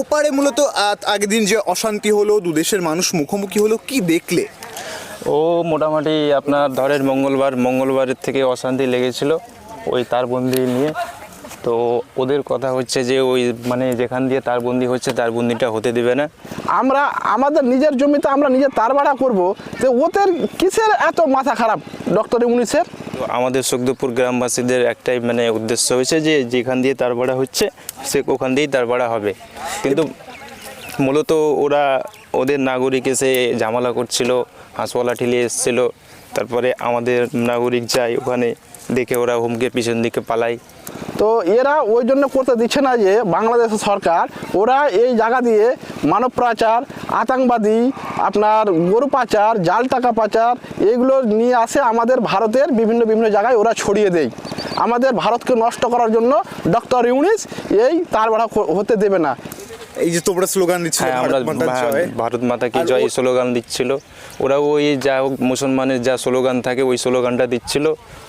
ওপারে মূলত আগের দিন যে অশান্তি হলো, দু দেশের মানুষ মুখোমুখি হলো, কি দেখলে? ও মোটামুটি আপনার ধরের মঙ্গলবার, মঙ্গলবারের থেকে অশান্তি লেগেছিল, ওই তার বন্দি নিয়ে তো ওদের কথা হচ্ছে যে ওই মানে যেখান দিয়ে তারবন্দি হচ্ছে তার বন্দিটা হতে দেবে না। আমরা আমাদের নিজের জমিতে আমরা নিজের তার ভাড়া করব যে ওদের কিসের এত মাথা খারাপ ডক্টর ইউনিসের আমাদের সুখদপুর গ্রামবাসীদের একটাই মানে উদ্দেশ্য হয়েছে যে যেখান দিয়ে তার ভাড়া হচ্ছে সে ওখান দিয়েই তার ভাড়া হবে। কিন্তু মূলত ওরা ওদের নাগরিক এসে ঝামেলা করছিল হাঁসওয়ালা ঠেলে এসছিল তারপরে আমাদের নাগরিক যায় ওখানে দেখে ওরা হুমকে পিছন দিকে পালায়। তো এরা ওই জন্য করতে দিচ্ছে না যে বাংলাদেশের সরকার, ওরা এই জায়গা দিয়ে মানব পাচার, আতঙ্কবাদী, আপনার গরু পাচার, জাল টাকা পাচার, এগুলো নিয়ে আসে আমাদের ভারতের বিভিন্ন বিভিন্ন জায়গায় ওরা ছড়িয়ে দেয়। আমাদের ভারতকে নষ্ট করার জন্য ডক্টর ইউনিস এই তার ভাড়া হতে দেবে না। এই যে তোমরা স্লোগান দিচ্ছিলে হ্যাঁ আমরা ভারত মাতার জয়। ভারত মাতা কি জয় এই স্লোগান দিচ্ছিল। ওরা ওই যা হোক মুসলমানের যা স্লোগান থাকে ওই স্লোগানটা দিচ্ছিল।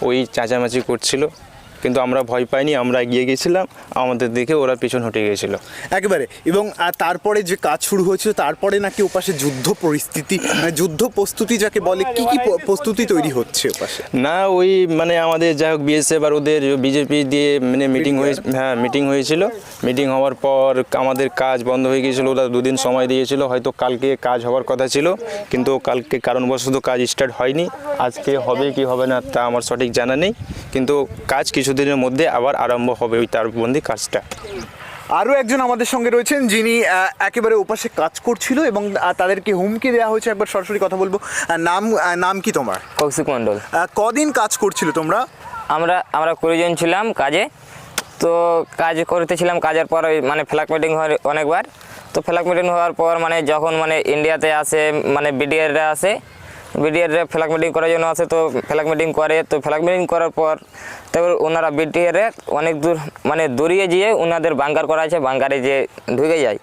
ওই চাঁচামাচি করছিল। কিন্তু আমরা ভয় পাইনি আমরা এগিয়ে গেছিলাম আমাদের দেখে ওরা পিছন হটে গিয়েছিল। একেবারে। এবং তারপরে যে কাজ শুরু হয়েছিল তারপরে নাকি ওপাশে যুদ্ধ পরিস্থিতি মানে যুদ্ধ প্রস্তুতি যাকে বলে কি কি প্রস্তুতি তৈরি হচ্ছে ওপাশে? না ওই মানে আমাদের যাই হোক বিএসএফ আর ওদের বিজেপি দিয়ে মানে মিটিং হয়ে হ্যাঁ মিটিং হয়েছিল। মিটিং হওয়ার পর আমাদের কাজ বন্ধ হয়ে গিয়েছিল ওরা দুদিন সময় দিয়েছিল হয়তো কালকে কাজ হওয়ার কথা ছিল কিন্তু কালকে কারণবশত কাজ স্টার্ট হয়নি। আজকে হবে কি হবে না তা আমার সঠিক জানা নেই কিন্তু কাজ কিছুদিনের মধ্যে আবার আরম্ভ হবে ওই তারবন্দি কাজটা। আরও একজন আমাদের সঙ্গে রয়েছেন যিনি একেবারে ওপাশে কাজ করছিল এবং তাদেরকে হুমকি দেওয়া হয়েছে একবার সরাসরি কথা বলব। নাম নাম কি তোমার? কৌশিক মণ্ডল। কদিন কাজ করছিল তোমরা? আমরা আমরা কুড়িজন ছিলাম কাজে। তো কাজ করতেছিলাম কাজের পর ওই মানে ফ্ল্যাগ মিটিং হয় অনেকবার। তো ফ্ল্যাগ মিটিং হওয়ার পর মানে যখন মানে ইন্ডিয়াতে আসে মানে বিডিআররা আসে বিডিআররা ফ্ল্যাগ মিটিং করার জন্য আসে তো ফ্ল্যাগ মিটিং করে তো ফ্ল্যাগ মিটিং করার পর তারপর ওনারা বিডিআরে অনেক দূর মানে দূরিয়ে গিয়ে ওনাদের বাঙ্কার করা আছে বাঙ্কারে যে ঢুকে যায়।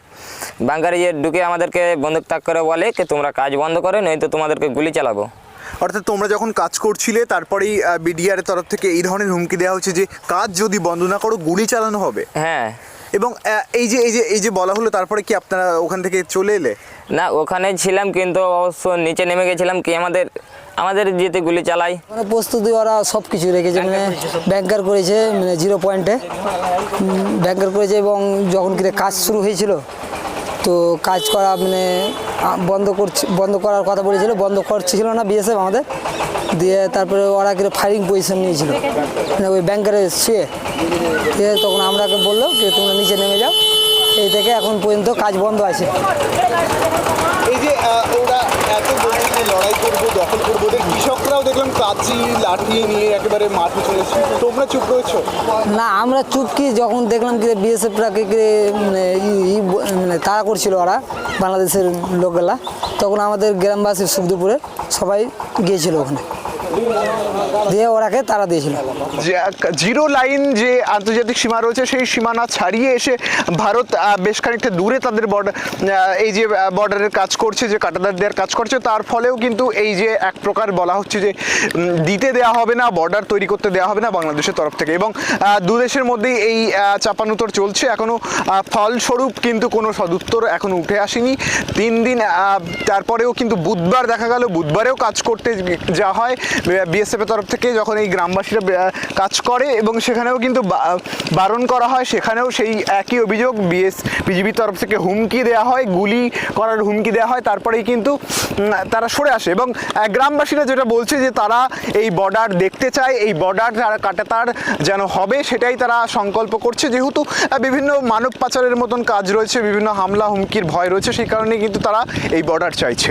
বাঙ্কারে যে ঢুকে আমাদেরকে বন্দুক তাক করে বলে কি তোমরা কাজ বন্ধ করে নয়তো তোমাদেরকে গুলি চালাবো। অর্থাৎ তোমরা যখন কাজ করছিলে তারপরেই বিডিআর তরফ থেকে এই ধরনের হুমকি দেওয়া হচ্ছে যে কাজ যদি বন্ধ না করো গুলি চালানো হবে। হ্যাঁ। এবং এই যে এই যে এই যে বলা হলো তারপরে কি আপনারা ওখান থেকে চলে এলে? না ওখানে ছিলাম কিন্তু অবশ্য নিচে নেমে গেছিলাম কি আমাদের আমাদের যেতে গুলি চালাই। মানে প্রস্তুতি ওরা সব কিছু রেখেছে মানে ব্যাংকার করেছে মানে জিরো পয়েন্টে ব্যাংকার করেছে এবং যখন কিরে কাজ শুরু হয়েছিল তো কাজ করা মানে বন্ধ করছে বন্ধ করার কথা বলেছিল বন্ধ করছিল না বিএসএফ আমাদের। দিয়ে তারপরে ওরা কিরে ফায়ারিং পজিশন নিয়েছিল। মানে ওই ব্যাংকারে শুয়ে দিয়ে তখন আমরাকে বলল যে তোমরা নিচে নেমে যাও। এই থেকে এখন পর্যন্ত কাজ বন্ধ আছে। এই যে ওরা এত বলছে লড়াই করব দখল করব কৃষকরাও দেখলাম কাঁচি লাঠি নিয়ে একেবারে মাঠে চলে তোমরা চুপ রয়েছো? না আমরা চুপকি যখন দেখলাম কি ই মানে তাড়া করছিল ওরা বাংলাদেশের লোকগুলা। তখন আমাদের গ্রামবাসী সুখদুপুরে সবাই গিয়েছিল ওখানে। দিয়ে ওরাকে তারা দিয়েছিল। জিরো লাইন যে আন্তর্জাতিক সীমা রয়েছে, সেই সীমানা ছাড়িয়ে এসে ভারত বেশ খানিকটা দূরে তাদের বর্ডার এই যে বর্ডারের কাজ করছে, যে কাটাদার দেওয়ার কাজ করছে, তার ফলেও কিন্তু এই যে এক প্রকার বলা হচ্ছে যে দিতে দেওয়া হবে না বর্ডার তৈরি করতে দেওয়া হবে না বাংলাদেশের তরফ থেকে। এবং দু দেশের মধ্যেই এই চাপানুতর চলছে। এখনও ফলস্বরূপ কিন্তু কোনো সদুত্তর এখনও উঠে আসেনি। তিন দিন তারপরেও কিন্তু বুধবার দেখা গেল, বুধবারেও কাজ করতে যা হয়। বিএসএফ এর তরফ থেকে যখন এই গ্রামবাসীরা কাজ করে এবং সেখানেও কিন্তু বারণ করা হয়, সেখানেও সেই একই অভিযোগ বিএস বিজেপির তরফ থেকে হুমকি দেওয়া হয়, গুলি করার হুমকি দেওয়া হয়, তারপরেই কিন্তু তারা সরে আসে এবং গ্রামবাসীরা যেটা বলছে যে তারা এই বর্ডার দেখতে চায়, এই বর্ডার কাটাতার যেন হবে, সেটাই তারা সংকল্প করছে। যেহেতু বিভিন্ন মানব পাচারের মতন কাজ রয়েছে, বিভিন্ন হামলা, হুমকির ভয় রয়েছে, সেই কারণে কিন্তু তারা এই বর্ডার চাইছে।